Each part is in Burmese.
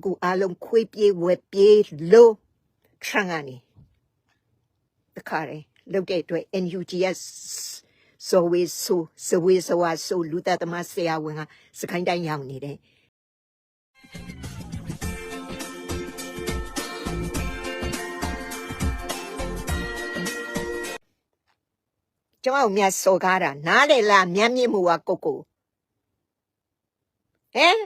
အခုအားလုံးခွေးပြေးဝက်ပြေးလို့ထရန်ကနေတခါလေလုတ်တဲ့အတွက် NUGS ဇဝေဆိုဇဝေဇဝါဆိုလူသက်သမားဆရာဝန်ကစကိုင်းတိုင်းရောက်နေတယ်ကျောင်းအောင်မြတ်စော်ကားတာနားလေလားမျက်မြင့်မှုကကိုကိုဟမ်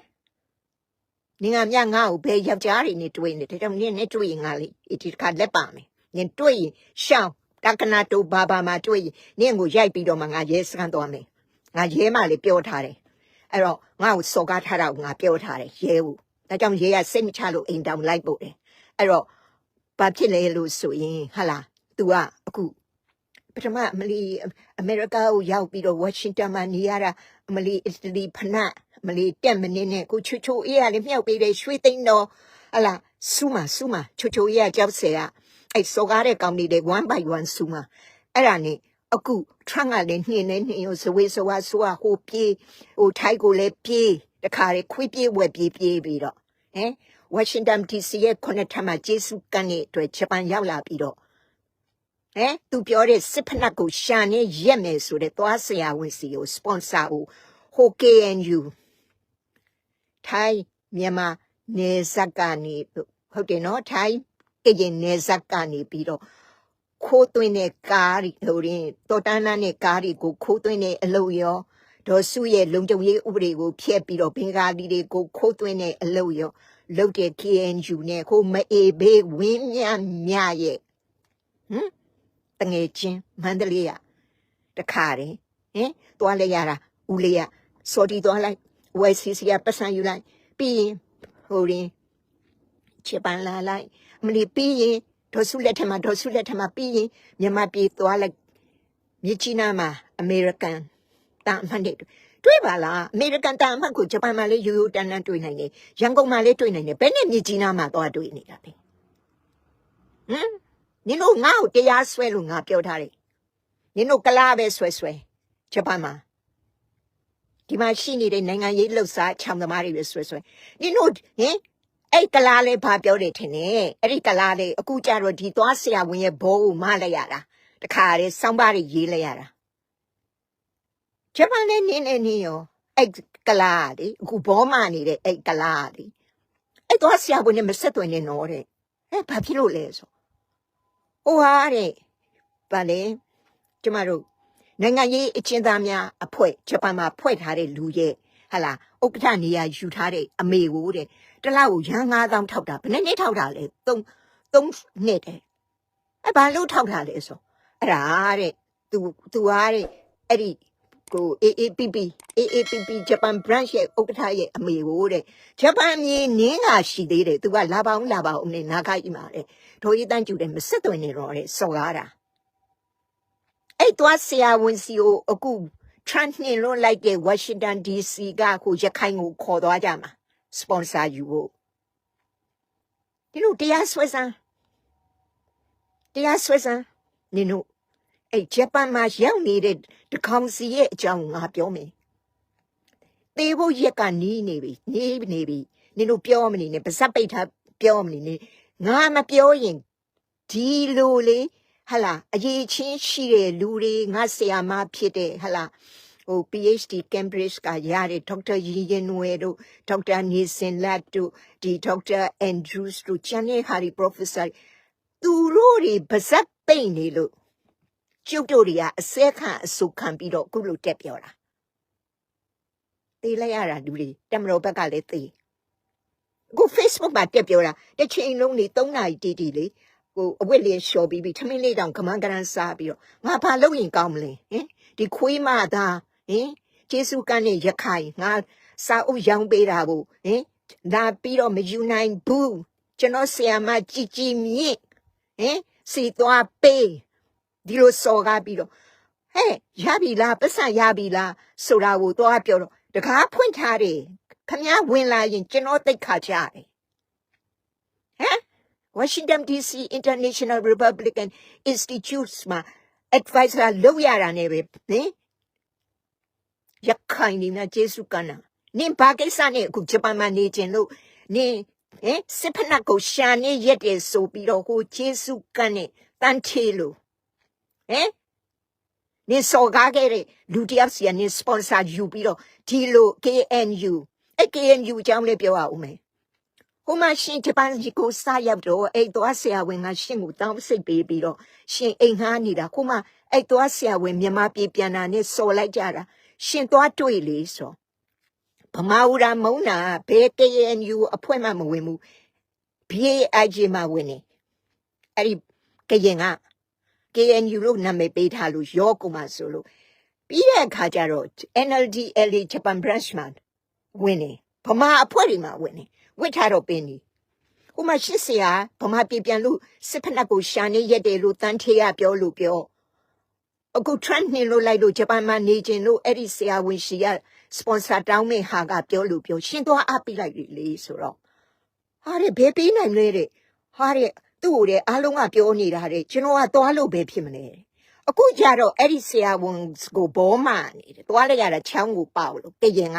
နင်ကမြငါ့ကိုဘယ်ယောက်ျားတွေနဲ့တွေ့နေတယ်ဒါကြောင့်နင်နဲ့တွေ့ရင်ငါလေဒီတစ်ခါလက်ပါမယ်နင်တွေ့ရင်ရှောင်းတက္ကနာတူဘာဘာမှာတွေ့ရင်နင်ကိုရိုက်ပြီးတော့မှငါရဲစခန်းသွားမယ်ငါရဲမှလေပြောထားတယ်အဲ့တော့ငါ့ကိုစော်ကားထားတာကိုငါပြောထားတယ်ရဲဘူးဒါကြောင့်ရဲကစိတ်မချလို့အိမ်တောင်လိုက်ပို့တယ်အဲ့တော့ဘာဖြစ်လဲလို့ဆိုရင်ဟာလား तू ကအခုပထမအမလီအမေရိကကိုရောက်ပြီးတော့ဝါရှင်တန်မှာနေရတာအမလီအစ္စလီဖနအ မလေးတက်မနေနဲ့ကိုချူချိုအေးကလည်းမြောက်ပေးတယ်ရွှေသိန်းတော်ဟလာစူမစူမချူချိုအေးကကြောက်စရာအဲ့စော်ကားတဲ့ကောင်တွေတွေ1 by 1စူမအဲ့ဒါနဲ့အခု Trump ကလည်းနှင်းနေနှင်းရောဇဝေဇဝါဆိုဟိုပြေးဟိုထိုက်ကိုလည်းပြေးတခါလေခွေးပြေးဝက်ပြေးပြေးပြီးတော့ဟမ်ဝါရှင်တန် DC ရဲ့ခုနှစ်ထပ်မှာဂျေဆုကန်ရဲ့အတွက်ဂျပန်ရောက်လာပြီးတော့ဟမ်သူပြောတဲ့စစ်ဖက်နှက်ကိုရှာနေရက်မယ်ဆိုတဲ့သွားဆရာဝန်စီကို sponsor ကို KNU ထိုင်းမြန်မာနေဇက်ကနေဟုတ်တယ်နော်ထိုင်းကရင်နေဇက်ကနေပြီးတော့ခိုးသွင်းတဲ့ကားတွေဟိုရင်တော်တန်းတန်းတဲ့ကားတွေကိုခိုးသွင်းတဲ့အလုပ်ရောဒေါ်စုရဲ့လုံခြုံရေးဥပဒေကိုဖျက်ပြီးတော့ဘင်္ဂါလီတွေကိုခိုးသွင်းတဲ့အလုပ်ရောလုပ်တဲ့ KNU နဲ့ဟိုမအေဘေးဝင်းမြမြရဲ့ဟမ်တငယ်ချင်းမန္တလေးရတခါတယ်ဟင်သွားလိုက်ရတာဦးလေးရစော်တီသွားလိုက် ဝယ်စီစီကပတ်စံယူလိုက်ပြီးရင်ဟိုရင်ချစ်ပန်လာလိုက်မလီပြီးရင်ဒေါ်စုလက်ထက်မှာဒေါ်စုလက်ထက်မှာပြီးရင်မြန်မာပြည်သွားလိုက်မြစ်ကြီးနားမှာအမေရိကန်တာအမှန်တွေတွေ့ပါလားအမေရိကန်တာအမှန်ကိုဂျပန်မှာလည်းယူယူတန်တန်တွေ့နိုင်တယ်ရန်ကုန်မှာလည်းတွေ့နိုင်တယ်ဘယ်နဲ့မြစ်ကြီးနားမှာသွားတွေ့နေတာလဲဟမ်နင်တို့ငါ့ကိုတရားဆွဲလို့ငါပြောထားတယ်နင်တို့ကလားပဲဆွဲဆွဲဂျပန်မှာ ဒီမှာရှိနေတဲ့နိုင်ငံရေးလှုပ်ရှားချောင်သမားတွေပဲဆွဲဆွဲနင်တို့ဟင်အဲ့ကလားလေးဘာပြောတယ်ထင်နေအဲ့ဒီကလားလေးအခုကြတော့ဒီသွားဆရာဝန်ရဲ့ဘောကိုမလိုက်ရတာတခါတည်းစောင်းပါးတွေရေးလိုက်ရတာဂျပန်လည်းနင်းနေနေရောအဲ့ကလားလေအခုဘောမနေတဲ့အဲ့ကလားလေအဲ့သွားဆရာဝန်နဲ့မဆက်သွင်းနေတော့တဲ့အဲ့ဘာဖြစ်လို့လဲဆိုဟိုဟာတဲ့ဗာလေကျမတို့ နိုင်ငံရေးအချင်းသားများအဖွဲ့ဂျပန်မှာဖွဲ့ထားတဲ့လူရဲ့ဟာလာဥက္ကဋ္ဌနေရာယူထားတဲ့အမေကိုတဲ့တစ်လောက်ကိုရန်9000ထောက်တာဘယ်နှစ်နှစ်ထောက်တာလဲ3 3နှစ်တဲ့အဲ့ဘာလို့ထောက်တာလဲဆိုအဲ့ဒါတဲ့ तू तू ဟာတဲ့အဲ့ဒီကို AAPP AAPP ဂျပန် branch ရဲ့ဥက္ကဋ္ဌရဲ့အမေကိုတဲ့ဂျပန်မြေနင်းကရှိသေးတယ် तू ကလာပါအောင်လာပါအောင်နဲ့နာခိုင်းမှာတဲ့ ဒေါ်ရီတန်းကျူတယ်မဆက်သွင်းနေတော့တဲ့စော်ကားတာအဲ့ သွားဆရာဝန်စီကိုအခု trans နှင်လို့လိုက်တဲ့ဝါရှင်တန် DC ကခုရခိုင်ကိုခေါ်သွားကြမှာစပွန်ဆာယူဖို့ဒီလိုတရားဆွဲစမ်းတရားဆွဲစမ်းနင်တို့အဲ့ဂျပန်မှာရောက်နေတဲ့တကောင်စီရဲ့အကြောင်းငါပြောမယ်တေဖို့ရက်ကနီးနေပြီနေနေပြီနင်တို့ပြောမနေနဲ့ပါဇက်ပိတ်ထားပြောမနေနဲ့ငါမပြောရင်ဒီလိုလေ ဟလာအရေးချင်းရှိတဲ့လူတွေငါဆရာမဖြစ်တဲ့ဟလာဟို PhD Cambridge ကရတဲ့ဒေါက်တာရီရင်ဝဲတို့ဒေါက်တာနေစင်လတ်တို့ဒီဒေါက်တာအန်ဒရူးစ်တို့ချန်နေဟာရီ professor သူတို့တွေပါဇက်ပိတ်နေလို့ကျုပ်တို့တွေကအစဲခံအဆုခံပြီးတော့အခုလိုတက်ပြောတာတေးလိုက်ရတာလူတွေတမတော်ဘက်ကလည်းတေးကို Facebook မှာတက်ပြောတာတစ်ချိန်လုံးနေ3နာရီတီတီလေ ဟိုအဝတ်လေးလျှော်ပြီးပြီးထမင်းလေးတောင်ခမန်းကရန်စားပြီးတော့ငါဘာလုပ်ရင်ကောင်းမလဲဟင်ဒီခွေးမသားဟင်ကျေးဇူးကန်းနဲ့ရခိုင်ငါစာအုပ်ရောင်းပေးတာကိုဟင်လာပြီးတော့မယူနိုင်ဘူးကျွန်တော်ဆရာမကြည်ကြည်မြင့်ဟင်စီသွားပေးဒီလိုစော်ကားပြီးတော့ဟဲ့ရပြီလားပတ်စံရပြီလားဆိုတာကိုသွားပြောတော့တကားဖွင့်ထားတယ်ခမည်းဝင်လာရင်ကျွန်တော်တိတ်ခါကြတယ်ဟမ် Washington DC International Republican Institutes မှာ advisor လုပ်ရတာနဲ့ပဲဟင်ရခိုင်နေမြကျေးစုကနာနင်ဘာကိစ္စနဲ့အခုဂျပန်မှာနေကျင်လို့နင်ဟင်စစ်ဖက်နှက်ကိုရှာနေရက်တယ်ဆိုပြီးတော့ဟိုဂျေစုကန်းနဲ့တန်ချေလို့ဟင်နေစော်ကားခဲ့တဲ့လူတစ်ယောက်စီကနေစပွန်ဆာယူပြီးတော့ဒီလို KNU အဲ KNU အကြောင်းလေးပြောရအောင်မယ် ဟိုမှာရှင်ဂျပန်ကြီးကိုစားရောက်တော့အဲ့သွားဆရာဝန်ကရှင်ကိုတောင်းစိတ်ပေးပြီးတော့ရှင်အိမ်ငှားနေတာဟိုမှာအဲ့သွားဆရာဝန်မြန်မာပြည်ပြန်လာနဲ့စော်လိုက်ကြတာရှင်သွားတွေ့လေဆိုဗမာဦးရာမုံနာဘယ် KNU အဖွဲ့မှမဝင်ဘူး BAIG မှာဝင်နေအဲ့ဒီကရင်က KNU လို့နာမည်ပေးထားလို့ရောကုန်မှာဆိုလို့ပြီးတဲ့အခါကျတော့ NLD LA Japan branch မှာဝင်နေဗမာအဖွဲ့တွေမှာဝင်နေ ဝစ်ထားတော့ပင်းနေဟိုမှာရှစ်ဆရာဗမာပြည်ပြန်လို့စစ်ဖက်နှက်ကိုရှာနေရက်တယ်လို့တန်ထေရပြောလို့ပြောအခု trend နှင်လို့လိုက်လို့ဂျပန်မှာနေခြင်းလို့အဲ့ဒီဆရာဝန်ရှိရစပွန်ဆာတောင်းမဲ့ဟာကပြောလို့ပြောရှင်းသွားအပ်ပြလိုက်လေလေဆိုတော့ဟာတဲ့ဘယ်ပေးနိုင်လဲတဲ့ဟာတဲ့သူ့ကိုတဲ့အားလုံးကပြောနေတာတဲ့ကျွန်တော်ကသွားလို့ပဲဖြစ်မလဲတဲ့အခုကြတော့အဲ့ဒီဆရာဝန်ကိုဘောမနေတယ်သွားလိုက်ရတာချောင်းကိုပေါက်လို့တရင်က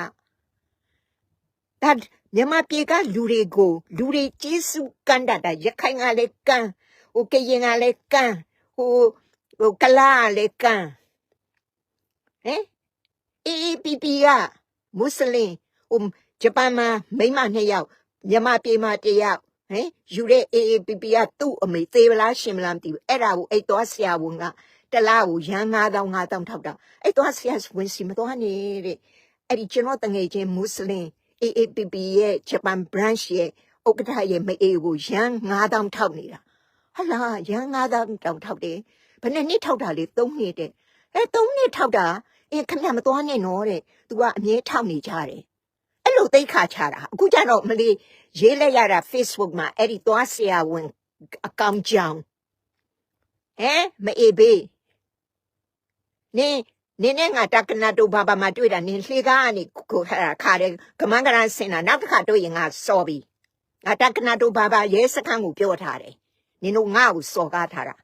ဒါ မြန်မာပြည်ကလူတွေကိုလူတွေကျေးဇူးကမ်းတတ်တာရခိုင်ကလည်းကမ်းဟိုကရင်ကလည်းကမ်းဟိုဟိုကလာကလည်းကမ်းဟမ် AAPP ကမွတ်စလင်ဟိုဂျပန်မှာမိန်းမနှစ်ယောက်မြန်မာပြည်မှာတစ်ယောက်ဟမ်ယူတဲ့ AAPP ကသူ့အမေသေးပလားရှင်မလားမသိဘူးအဲ့ဒါကိုအဲ့သွားဆရာဝန်ကတလားကိုရန်9000 9000ထောက်တာအဲ့သွားဆရာဝန်စီမသွားနေတဲ့အဲ့ဒီကျွန်တော်တငယ်ချင်းမွတ်စလင် AAPP ရဲ့ဂျပန် branch ရဲ့ဥက္ကဋ္ဌရဲ့မအေးကိုရန်9000ထောက်နေတာဟလာရန်9000တောင်ထောက်တယ်ဘယ်နှစ်နှစ်ထောက်တာလဲ3နှစ်တဲ့အဲ3နှစ်ထောက်တာအေးခဏမသွားနဲ့နော်တဲ့ तू ကအမြဲထောက်နေကြတယ်အဲ့လိုသိခါချတာအခုကျတော့မလေးရေးလိုက်ရတာ Facebook မှာအဲ့ဒီသွားဆရာဝန်အကောင့်ကြောင်ဟမ်မအေးဘေးနင်း နင်းနဲ့ငါတက္ကနာတို့ဘာဘာမှာတွေ့တာနင်းလှေကားကနေကိုခါခါတဲ့ကမန်းကရန်စင်တာနောက်တစ်ခါတွေ့ရင်ငါစော်ပြီငါတက္ကနာတို့ဘာဘာရဲစခန်းကိုပြောထားတယ်နင်တို့ငါ့ကိုစော်ကားထားတာ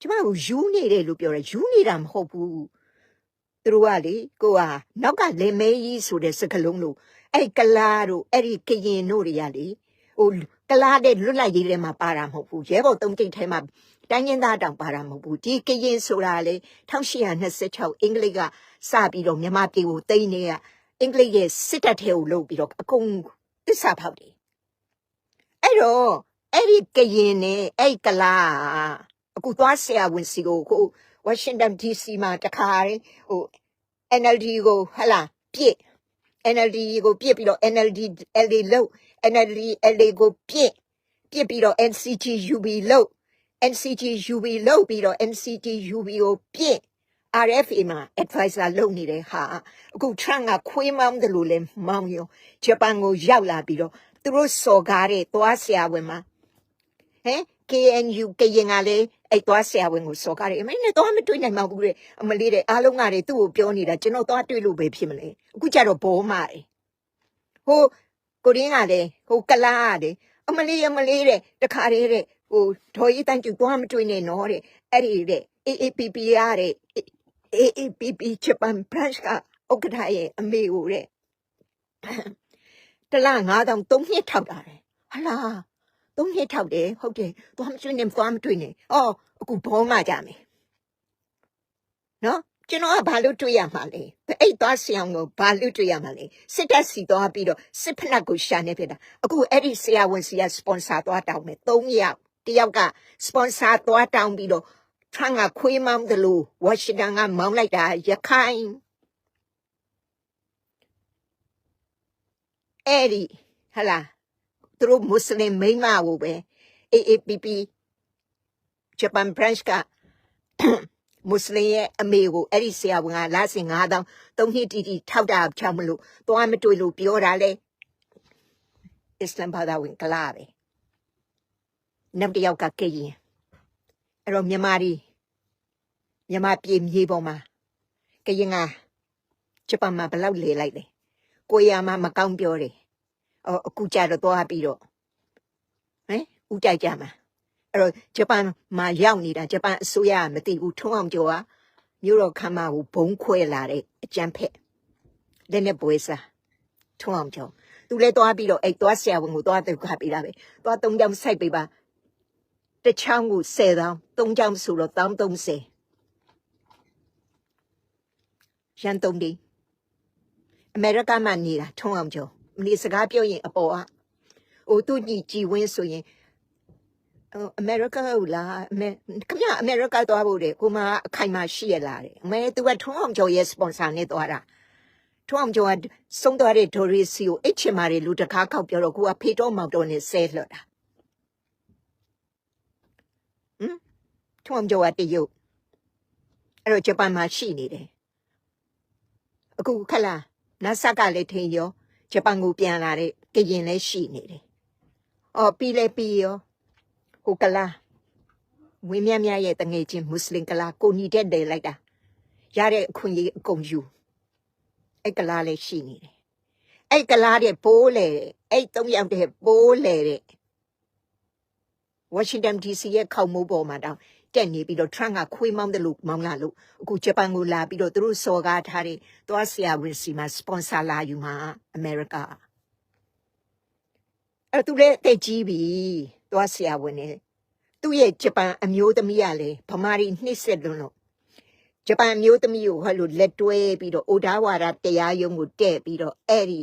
ကျမတို့ယူနေတယ်လို့ပြောတယ်ယူနေတာမဟုတ်ဘူးသူတို့ကလေကိုကနောက်ကလင်မဲကြီးဆိုတဲ့စကလုံးလို့အဲ့ကလာတို့အဲ့ဒီကရင်တို့တွေကလေဟိုကလာတဲ့လွတ်လပ်ရေးထဲမှာပါတာမဟုတ်ဘူးရဲဘော်သုံးကျိတ်ထဲမှာ တိုင်းရင်းသားတောင်ပါတာမဟုတ်ဘူးဒီကရင်ဆိုတာလေ1826အင်္ဂလိပ်ကစပြီးတော့မြန်မာပြည်ကိုတိမ့်နေရအင်္ဂလိပ်ရဲ့စစ်တပ်ထဲကိုလုပ်ပြီးတော့အကုန်သစ္စာဖောက်တယ်အဲ့တော့အဲ့ဒီကရင်နဲ့အဲ့ကလာအခုသွားဆရာဝန်စီကိုဟိုဝါရှင်တန် DC မှာတခါရင်ဟို NLD ကိုဟလာပြစ် NLD ကိုပြစ်ပြီးတော့ NLD LA လို့ NLD LA ကိုပြစ်ပြစ်ပြီးတော့ NCT UB လို့ NCT UB လို့ပြီးတော့ NCT UB ကိုပြစ် RFA မှာ advisor လုပ်နေတဲ့ဟာအခု Trump ကခွေးမောင်းတယ်လို့လဲမောင်းရောဂျပန်ကိုရောက်လာပြီးတော့သူတို့စော်ကားတဲ့သွားဆရာဝန်မှာဟမ် KNU ကရင်ကလည်းအဲ့သွားဆရာဝန်ကိုစော်ကားတယ်အမေနဲ့တော့မတွေ့နိုင်မှာဘူးတဲ့အမလေးတဲ့အားလုံးကလေသူ့ကိုပြောနေတာကျွန်တော်သွားတွေ့လို့ပဲဖြစ်မလဲအခုကျတော့ဘောမာတယ်ဟိုကိုရင်းကလည်းဟိုကလာကလည်းအမလေးအမလေးတဲ့တခါတည်းတဲ့ ဟိုဒေါ်ကြီးတန်းကျသွားမတွေ့နဲ့နော်တဲ့အဲ့ဒီတဲ့ AAPP ရတဲ့ AAPP Japan branch ကဥက္ကဋ္ဌရဲ့အမေကိုတဲ့တလား9000 3နှစ်ထောက်တာတယ်ဟလား3နှစ်ထောက်တယ်ဟုတ်တယ်သွားမတွေ့နဲ့သွားမတွေ့နဲ့အော်အခုဘောမှကြမယ်နော်ကျွန်တော်ကဘာလို့တွေ့ရမှာလဲအဲ့သွားဆရာကိုဘာလို့တွေ့ရမှာလဲစစ်တပ်စီသွားပြီးတော့စစ်ဖက်နှက်ကိုရှာနေဖြစ်တာအခုအဲ့ဒီဆရာဝန်စီကစပွန်ဆာသွားတောင်းမယ်3ယောက် တယောက်ကစပွန်ဆာသွားတောင်းပြီးတော့ထန်းကခွေးမောင်းတယ်လို့ဝါရှင်တန်ကမောင်းလိုက်တာရခိုင်အဲ့ဒီဟလာသူတို့မွတ်စလင်မိန်းမကိုပဲ AAPP Japan branch ကမွတ်စလင်ရဲ့အမေကိုအဲ့ဒီဆရာဝန်ကလာစင်9000သုံးနှစ်တီတီထောက်တာချောင်းမလို့သွားမတွေ့လို့ပြောတာလေအစ္စလမ်ဘာသာဝင်ကလာပဲ နောက်တစ်ယောက်ကကရင်အဲ့တော့မြန်မာဒီမြန်မာပြည်မြေပေါ်မှာကရင်ကဂျပန်မှာဘယ်လောက်လေလိုက်လဲကိုရမှာမကောင်းပြောတယ်အော်အခုကြတော့သွားပြီးတော့ဟမ်ဦးကြိုက်ကြမှာအဲ့တော့ဂျပန်မှာရောက်နေတာဂျပန်အစိုးရကမသိဘူးထုံးအောင်ကျော်ကမြို့တော်ခမ်းမကိုဘုံခွဲလာတဲ့အကြမ်းဖက်လက်နဲ့ပွဲစားထုံးအောင်ကျော်သူသူလဲသွားပြီးတော့အဲ့သွားဆရာဝန်ကိုသွားဒုက္ခပေးတာပဲသွားသုံးကြောင်စိုက်ပေးပါ တစ်ချောင်းကို10တောင်းသုံးကြောင်ဆိုတော့တောင်း30ရန်တုံဒီအမေရိကမှာနေတာထုံးအောင်ကျော်မနေစကားပြောရင်အပေါ်ကဟိုသူညီကြည်ဝင်းဆိုရင်ဟိုအမေရိကဟုတ်လားအမေခမအမေရိကသွားဖို့တဲ့ကိုမအခိုင်မာရှိရလားတဲ့အမေသူကထုံးအောင်ကျော်ရဲ့စပွန်ဆာနဲ့သွားတာထွန်းအောင်ကျော်ကဆုံးသွားတဲ့ဒေါ်ရီစီကိုအိတ်ချင်မာတွေလူတကားခောက်ပြောတော့ကိုကဖေတော့မောက်တော့နဲ့ဆဲလွှတ်တာဟမ် ထွန်းအောင်ကျော်ကတရုတ်အဲ့တော့ဂျပန်မှာရှိနေတယ်အခုခက်လာနတ်ဆက်ကလည်းထိန်ရောဂျပန်ကိုပြန်လာတဲ့ကရင်လည်းရှိနေတယ်အော်ပြီးလဲပြီးရောဟိုကလာဝင်းမြတ်မြတ်ရဲ့တငယ်ချင်းမွတ်စလင်ကလာကိုညီတဲ့တယ်လိုက်တာရတဲ့အခွင့်အရေးအကုန်ယူအဲ့ကလားလေးရှိနေတယ်အဲ့ကလားတဲ့ပိုးလေတဲ့အဲ့သုံးယောက်တဲ့ပိုးလေတဲ့ဝါရှင်တန် DC ရဲ့ခေါင်းမိုးပေါ်မှာတောင် တက်နေပြီးတော့ Trump ကခွေးမောင်းတယ်လို့မောင်းလာလို့အခုဂျပန်ကိုလာပြီးတော့သူတို့စော်ကားထားတဲ့သွားဆရာဝန်စီမှာစပွန်ဆာလာယူမှာအမေရိကအဲ့သူလည်းတက်ကြီးပြီသွားဆရာဝန်နဲ့သူ့ရဲ့ဂျပန်အမျိုးသမီးကလည်းဗမာရီနှိမ့်ဆက်လွန်းလို့ဂျပန်အမျိုးသမီးကိုဟဲ့လို့လက်တွဲပြီးတော့အိုဒါဝါဒတရားရုံးကိုတဲ့ပြီးတော့အဲ့ဒီ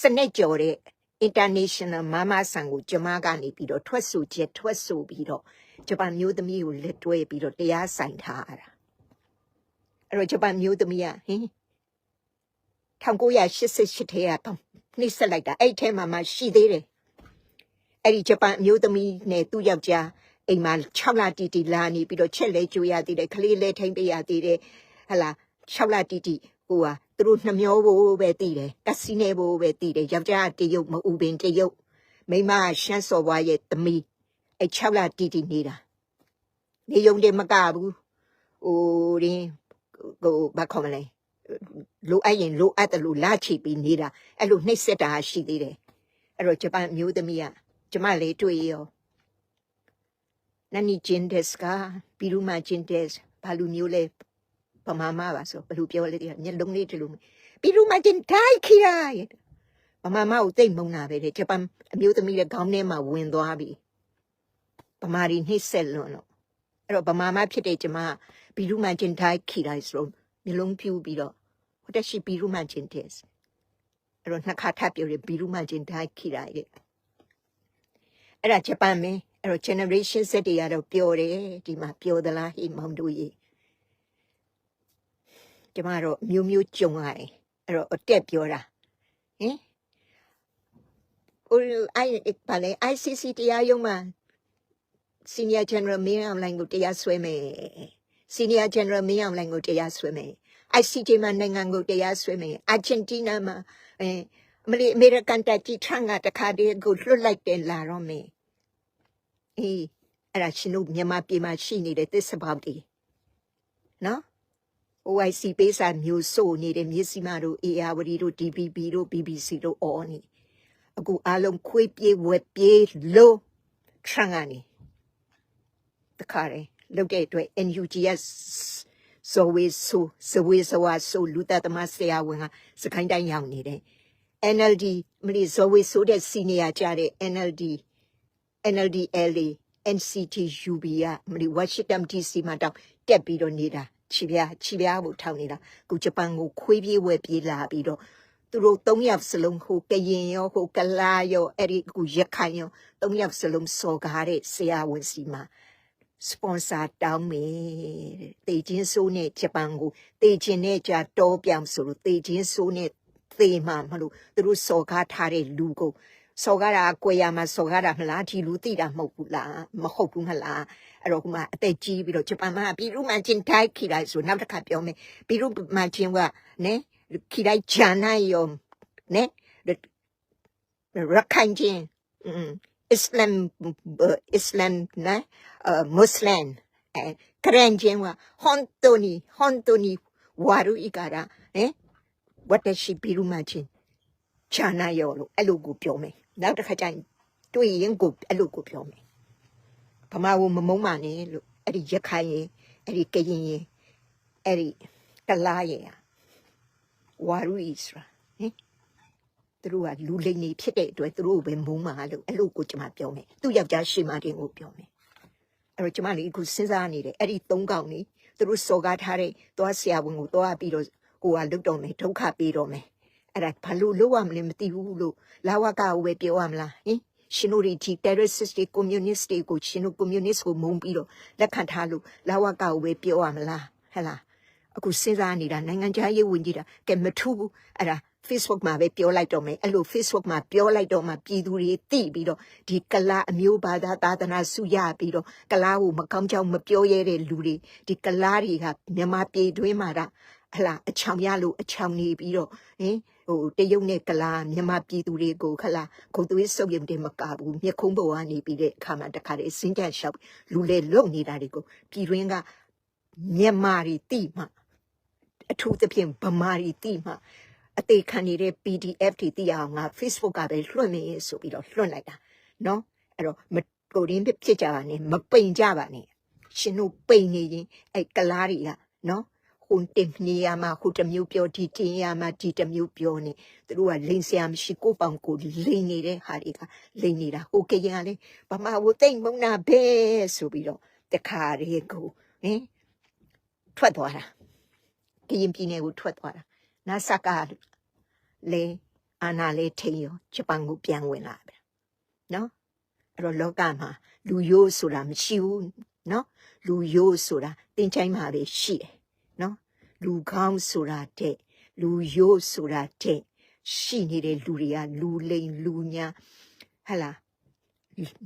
စနစ်ကျော်တဲ့ international မမဆန်ကိုကျမကနေပြီးတော့ထွက်ဆိုချက်ထွက်ဆိုပြီးတော့ ဂျပန်မျိုးသမီးကိုလက်တွဲပြီးတော့တရားဆိုင်ထားရတာအဲ့တော့ဂျပန်မျိုးသမီးကဟင်1988ထဲကနှိမ့်ဆက်လိုက်တာအဲ့ထဲမှာမှရှိသေးတယ်အဲ့ဒီဂျပန်အမျိုးသမီးနဲ့သူ့ယောက်ျားအိမ်မှာ6လတီတီလာနေပြီးတော့ချက်လဲကြွေရသေးတယ်ခလေးလဲထိမ့်ပေးရသေးတယ်ဟလာ6လတီတီဟိုဟာသူတို့နှမျောဖို့ပဲတည်တယ်ကစီနေဖို့ပဲတည်တယ်ယောက်ျားကတရုတ်မအူပင်တရုတ်မိန်းမကရှမ်းစော်ဘွားရဲ့သမီး အဲ6လတီတီနေတာနေုံတယ်မကဘူးဟိုရင်းဟိုဘာခေါ်မလဲလိုအပ်ရင်လိုအပ်တယ်လို့လာချိပြီးနေတာအဲ့လိုနှိပ်စက်တာရှိသေးတယ်အဲ့တော့ဂျပန်မျိုးသမီးကကျမလေးတွေ့ရောနနီဂျင်ဒက်စကပီရူမာဂျင်ဒက်စ်ဘာလူမျိုးလဲပမာမပါဆိုဘလူပြောလေးတည်းမျက်လုံးလေးတလူပီရူမာဂျင်ဒိုက်ခီယာပမာမကိုတိတ်မုံတာပဲတဲ့ဂျပန်အမျိုးသမီးရဲ့ခေါင်းထဲမှာဝင်သွားပြီ ပမာရီနှိမ့်ဆက်လွန်းတော့အဲ့တော့ပမာမဖြစ်တဲ့ကျမဘီလူမတင်တိုင်းခီယာဆိုမျက်လုံးပြူပြီးတော့ဟိုတက်ရှိဘီလူမတင်တယ်အဲ့တော့နှစ်ခါထပ်ပြောတယ်ဘီလူမတင်တိုင်းခီယာရဲ့အဲ့ဒါဂျပန်မင်းအဲ့တော့ generation Z တွေကတော့ပျော်တယ်ဒီမှာပျော်သလားဟိမောင်တို့ရေဒီမှာတော့မျိုးမျိုးကြုံရတယ်အဲ့တော့အတက်ပြောတာဟင်ဟိုအိုင်ပါလေ ICC တရားရုံးမှာ senior general မင်းအောင်လိုင်းကိုတရားစွဲမယ် senior general မင်းအောင်လိုင်းကိုတရားစွဲမယ် ICJ မှာနိုင်ငံကိုတရားစွဲမယ် Argentina မှာအဲမလီအမေရိကန်တပ်ကြီးထန်းကတခါတည်းကိုလွတ်လိုက်တယ်လာတော့မယ်အေးအဲ့ဒါရှင်တို့မြန်မာပြည်မှာရှိနေတဲ့သစ္စာပေါက်တွေနော် OIC ပေးစာမျိုးစိုးနေတဲ့မြစ်စီမတို့ ARD တို့ DPP တို့ BBC တို့အော်နေအခုအားလုံးခွေးပြေးဝက်ပြေးလို့ထရန်ကနေ တခါလေလောက်တဲ့အတွက် NUGS ဆိုဝေဆိုစဝေစဝါဆိုလူတသမဆရာဝန်ကစခိုင်းတိုင်းရောက်နေတယ် NLD မလီဇော်ဝေဆိုတဲ့စီနီယာကြတဲ့ NLD NLDLA NCTUB ကမလီဝါရှင်တန် DC မှာတောင်တက်ပြီးတော့နေတာခြိပြားခြိပြားကိုထောက်နေတာခုဂျပန်ကိုခွေးပြေးဝဲပြေးလာပြီးတော့သူတို့၃ယောက်စလုံးဟိုကရင်ရောဟိုကလာရောအဲ့ဒီခုရခိုင်ရော၃ယောက်စလုံးစော်ကားတဲ့ဆရာဝန်စီမှာ စပွန်ဆာတောင်းမယ်တဲ့တေချင်းဆိုးနဲ့ဂျပန်ကိုတေချင်းနဲ့ကြာတောပြောင်ဆိုလို့တေချင်းဆိုးနဲ့သေမှာမလို့သူတို့စော်ကားထားတဲ့လူကိုစော်ကားတာကိုရမှာစော်ကားတာမလားဒီလူသိတာမဟုတ်ဘူးလားမဟုတ်ဘူးမလားအဲ့တော့ကမှအသက်ကြီးပြီးတော့ဂျပန်မှာပြည်သူမှချင်းတိုင်းခိလိုက်ဆိုနောက်တစ်ခါပြောမယ်ပြည်သူမှချင်းကနဲခိလိုက်ဂျာနာယောနဲရခိုင်ချင်းအင်း အစ္စလမ်အစ္စလမ်နဲမွတ်စလင်အဲခရစ်ယာန်ကဟွန်တိုနီဟွန်တိုနီဝါရူဤကရာနဲဝတ်တရှိပြည်သူမှချင်းဂျာနာယောလို့အဲ့လိုကိုပြောမယ်နောက်တစ်ခါကျရင်တွေ့ရင်ကိုအဲ့လိုကိုပြောမယ်ဗမာကိုမမုန်းပါနဲ့လို့အဲ့ဒီရခိုင်ရင်အဲ့ဒီကရင်ရင်အဲ့ဒီကလားရင်ဝါရူဣစရာဟင် သူတို့ကလူလိမ်နေဖြစ်တဲ့အတွက်သူတို့ကိုပဲမုန်းမှာလို့အဲ့လိုကိုကျွန်မပြောမယ်သူ့ယောက်ျားရှေ့မတင်ကိုပြောမယ်အဲ့တော့ကျွန်မလေးအခုစဉ်းစားနေတယ်အဲ့ဒီသုံးកောင်နေသူတို့စော်ကားထားတဲ့သွားဆရာဝန်ကိုသွားပြီးတော့ကိုကလုတ်တော့မယ်ဒုက္ခပေးတော့မယ်အဲ့ဒါဘာလို့လုပ်ရမလဲမသိဘူးလို့လာဝကကိုပဲပြောရမလားဟင်ရှင်တို့ဒီ terrorist တွေ communist တွေကိုရှင်တို့ communist ကိုမုန်းပြီးတော့လက်ခံထားလို့လာဝကကိုပဲပြောရမလားဟဲ့လားအခုစဉ်းစားနေတာနိုင်ငံခြားရေးဝန်ကြီးတာကဲမထူးဘူးအဲ့ဒါ Facebook မှာပဲပြောလိုက်တော့မယ်အဲ့လို Facebook မှာပြောလိုက်တော့မှပြည်သူတွေသိပြီးတော့ဒီကလာအမျိုးဘာသာသာသနာစုရပြီးတော့ကလာကိုမကောင်းကြောင်မပြောရတဲ့လူတွေဒီကလာတွေကမြန်မာပြည်တွင်းမှာဒါဟလာအချောင်ရလို့အချောင်နေပြီးတော့ဟင်ဟိုတရုတ်နဲ့ကလာမြန်မာပြည်သူတွေကိုခလာခုတ်သွေးစုပ်ရုံတင်မကဘူးမြက်ခုံးပေါ်ကနေပြီးတဲ့အခါမှာတခါတည်းစင်းကြလျှောက်လူလေလုံနေတာတွေကိုပြည်တွင်းကမြန်မာတွေတိမှအထူးသဖြင့်ဗမာရီတိမှ အသေးခံနေတဲ့ PDF တွေသိရအောင်ငါ Facebook ကပဲလွှင့်မင်းဆိုပြီးတော့လွှင့်လိုက်တာနော်အဲ့တော့မကိုရင်းဖြစ်ကြပါနဲ့မပိန်ကြပါနဲ့ရှင်တို့ပိန်နေရင်အဲ့ကလားတွေကနော်ဟိုတင်နေရမှာဟိုတမျိုးပြောဒီတင်ရမှာဒီတမျိုးပြောနေသူတို့ကလိန်ဆရာမရှိကိုပောင်ကိုလိန်နေတဲ့ဟာတွေကလိန်နေတာဟိုကရင်ကလေဗမာဟိုတိတ်မုံနာပဲဆိုပြီးတော့တခါရေကိုဟင်ထွက်သွားတာကရင်ပြည်နယ်ကိုထွက်သွားတာ နာဆာကလေအာနာလေထိန်ရောဂျပန်ကိုပြန်ဝင်လာပြီနော်အဲ့တော့လောကမှာလူရိုးဆိုတာမရှိဘူးနော်လူရိုးဆိုတာတင်ချိုင်းမှာပဲရှိတယ်နော်လူကောင်းဆိုတာတဲ့လူရိုးဆိုတာတဲ့ရှိနေတဲ့လူတွေကလူလိမ်လူညာဟဟလာ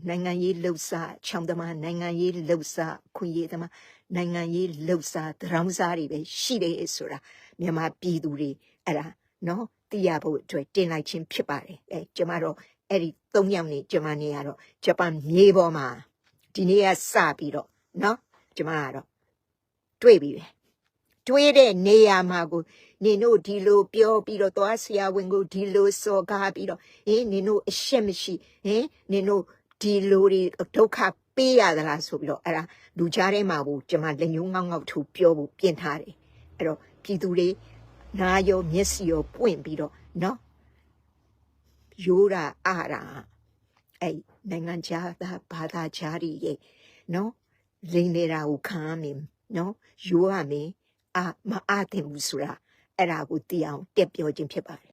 နိုင်ငံရေးလှုပ်ရှားချောင်းသမားနိုင်ငံရေးလှုပ်ရှားခွင့်ရေးသမားနိုင်ငံရေးလှုပ်ရှားသရောင်းစားတွေပဲရှိတယ်ဆိုတာ မြန်မာပြည်သူတွေအဲ့ဒါနော်သိရဖို့အတွက်တင်လိုက်ခြင်းဖြစ်ပါတယ်အဲကျမတို့အဲ့ဒီ၃ယောက်နေကျမနေရတော့ဂျပန်မြေပေါ်မှာဒီနေ့ကစပြီးတော့နော်ကျမကတော့တွေ့ပြီပဲတွေ့တဲ့နေရာမှာကိုနင်တို့ဒီလိုပြောပြီးတော့သွားဆရာဝန်ကိုဒီလိုစော်ကားပြီးတော့ဟင်းနင်တို့အရှက်မရှိဟင်းနင်တို့ဒီလိုတွေဒုက္ခပေးရသလားဆိုပြီးတော့အဲ့ဒါလူကြားထဲမှာဘူးကျမလက်ညှိုးငေါက်ငေါက်ထူပြောဖို့ပြင်ထားတယ်အဲ့တော့ ပြည်သူတွေနာရောမျက်စိရောပွင့်ပြီးတော့နော်ရိုးတာအားတာအဲ့နိုင်ငံခြားသားဘာသာခြားတွေရဲ့နော်လိန်နေတာကိုခံရမယ်နော်ရိုးရမယ်အာမအားတင်ဘူးဆိုတာအဲ့ဒါကိုသိအောင်တက်ပြောခြင်းဖြစ်ပါတယ်